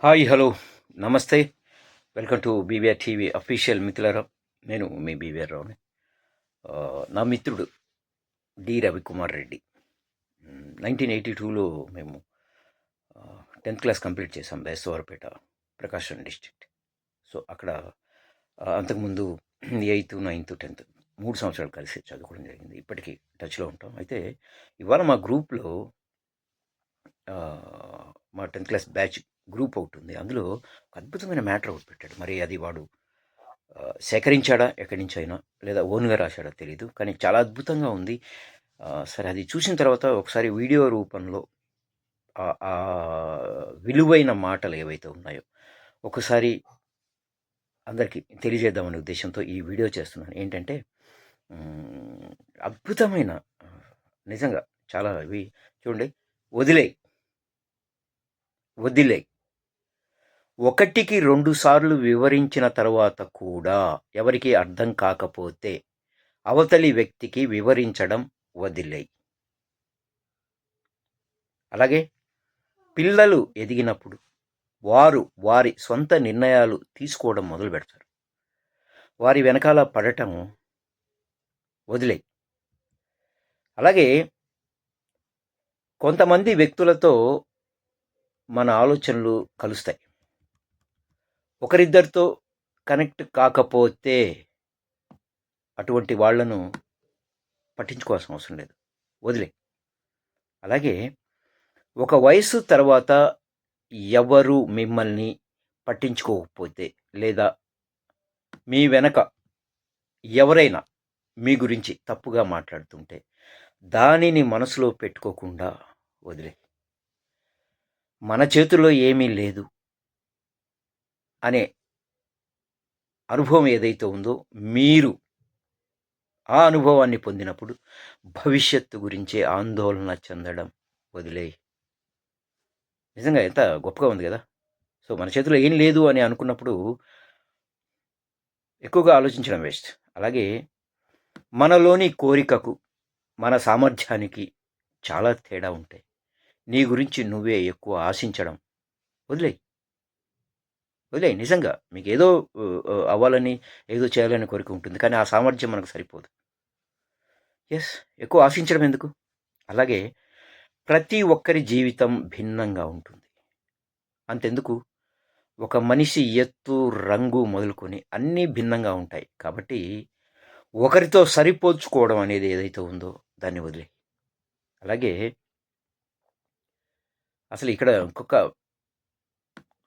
Hi hello నమస్తే. Welcome to BVR TV official మిత్రులరావు నేను మీ బీవీఆర్ రావుని. నా మిత్రుడు D Ravikumar Reddy. Nineteen eighty టూలో మేము టెన్త్ క్లాస్ కంప్లీట్ చేసాం బేస్తవారపేట ప్రకాశం డిస్ట్రిక్ట్. సో అక్కడ అంతకుముందు ఎయిత్ నైన్త్ టెన్త్ మూడు సంవత్సరాలు కలిసి చదువుకోవడం జరిగింది. ఇప్పటికీ టచ్లో ఉంటాం. అయితే ఇవాళ మా గ్రూప్లో మా టెన్త్ క్లాస్ బ్యాచ్ గ్రూప్ ఒకటి ఉంది. అందులో ఒక అద్భుతమైన మ్యాటర్ ఒకటి పెట్టాడు. మరి అది వాడు సేకరించాడా ఎక్కడి నుంచి అయినా లేదా ఓన్గా రాశాడా తెలియదు కానీ చాలా అద్భుతంగా ఉంది. సరే అది చూసిన తర్వాత ఒకసారి వీడియో రూపంలో ఆ- విలువైన మాటలు ఏవైతే ఉన్నాయో ఒకసారి అందరికీ తెలియజేద్దామనే ఉద్దేశంతో ఈ వీడియో చేస్తున్నాను. ఏంటంటే అద్భుతమైన నిజంగా చాలా ఇవి చూడండి వదిలే వదిలే ఒకటికి రెండు సార్లు వివరించిన తర్వాత కూడా ఎవరికి అర్థం కాకపోతే అవతలి వ్యక్తికి వివరించడం వదిలేయి. అలాగే పిల్లలు ఎదిగినప్పుడు వారు వారి సొంత నిర్ణయాలు తీసుకోవడం మొదలు పెడతారు. వారి వెనకాల పడటం వదిలేయి. అలాగే కొంతమంది వ్యక్తులతో మన ఆలోచనలు కలుస్తాయి. ఒకరిద్దరితో కనెక్ట్ కాకపోతే అటువంటి వాళ్ళను పట్టించుకోవాల్సిన అవసరం లేదు. వదిలే. అలాగే ఒక వయసు తర్వాత ఎవరు మిమ్మల్ని పట్టించుకోకపోతే లేదా మీ వెనక ఎవరైనా మీ గురించి తప్పుగా మాట్లాడుతుంటే దానిని మనసులో పెట్టుకోకుండా వదిలే. మన చేతుల్లో ఏమీ లేదు అనే అనుభవం ఏదైతే ఉందో మీరు ఆ అనుభవాన్ని పొందినప్పుడు భవిష్యత్తు గురించే ఆందోళన చెందడం వదిలేయి నిజంగా ఎంత గొప్పగా ఉంది కదా. సో మన చేతిలో ఏం లేదు అని అనుకున్నప్పుడు ఎక్కువగా ఆలోచించడం వేస్ట్. అలాగే మనలోని కోరికకు మన సామర్థ్యానికి చాలా తేడా ఉంటాయి. నీ గురించి నువ్వే ఎక్కువ ఆశించడం. వదిలే వదిలే నిజంగా మీకు ఏదో అవ్వాలని ఏదో చేయాలని కోరిక ఉంటుంది. కానీ ఆ సామర్థ్యం మనకు సరిపోదు. ఎస్ ఎక్కువ ఆశించడం ఎందుకు? అలాగే ప్రతి ఒక్కరి జీవితం భిన్నంగా ఉంటుంది. అంతెందుకు? ఒక మనిషి ఎత్తు రంగు మొదలుకొని అన్నీ భిన్నంగా ఉంటాయి. కాబట్టి ఒకరితో సరిపోల్చుకోవడం అనేది ఏదైతే ఉందో దాన్ని వదిలే అలాగే అసలు ఇక్కడ ఇంకొక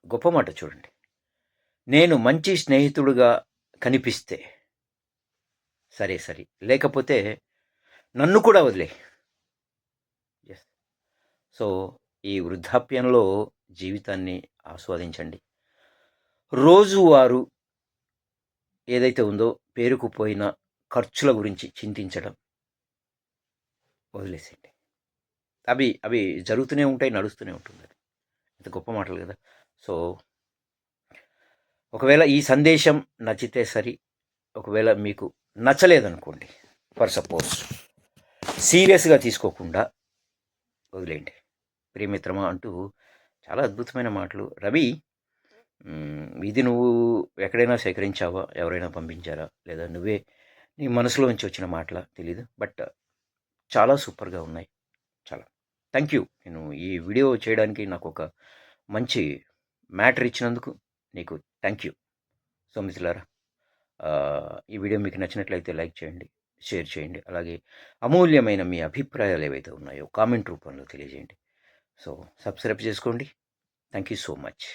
గొప్ప మాట చూడండి. నేను మంచి స్నేహితుడుగా కనిపిస్తే సరే సరే. లేకపోతే నన్ను కూడా వదిలే ఎస్ సో ఈ వృద్ధాప్యంలో జీవితాన్ని ఆస్వాదించండి. రోజువారు ఏదైతే ఉందో పేరుకుపోయిన ఖర్చుల గురించి చింతించడం వదిలేసేయండి. అవి అవి జరుగుతూనే ఉంటాయి నడుస్తూనే ఉంటుంది. అది ఇంత గొప్ప మాటలు కదా. సో ఒకవేళ ఈ సందేశం నచ్చితే సరి ఒకవేళ మీకు నచ్చలేదనుకోండి ఫర్ సపోజ్ సీరియస్గా తీసుకోకుండా వదిలేయండి. ప్రియమిత్రమా అంటూ చాలా అద్భుతమైన మాటలు. రవి ఇది నువ్వు ఎక్కడైనా సేకరించావా? ఎవరైనా పంపించారా? లేదా నువ్వే నీ మనసులోంచి వచ్చిన మాటల తెలీదు బట్ చాలా సూపర్గా ఉన్నాయి. చాలా. Thank you. నేను ఈ వీడియో చేయడానికి నాకు ఒక మంచి మ్యాటర్ ఇచ్చినందుకు నీకు థ్యాంక్ యూ. సో మిత్రులారా ఈ వీడియో మీకు నచ్చినట్లయితే లైక్ చేయండి షేర్ చేయండి. అలాగే అమూల్యమైన మీ అభిప్రాయాలు ఏవైతే ఉన్నాయో కామెంట్ రూపంలో తెలియజేయండి. సో సబ్స్క్రైబ్ చేసుకోండి. Thank you so much.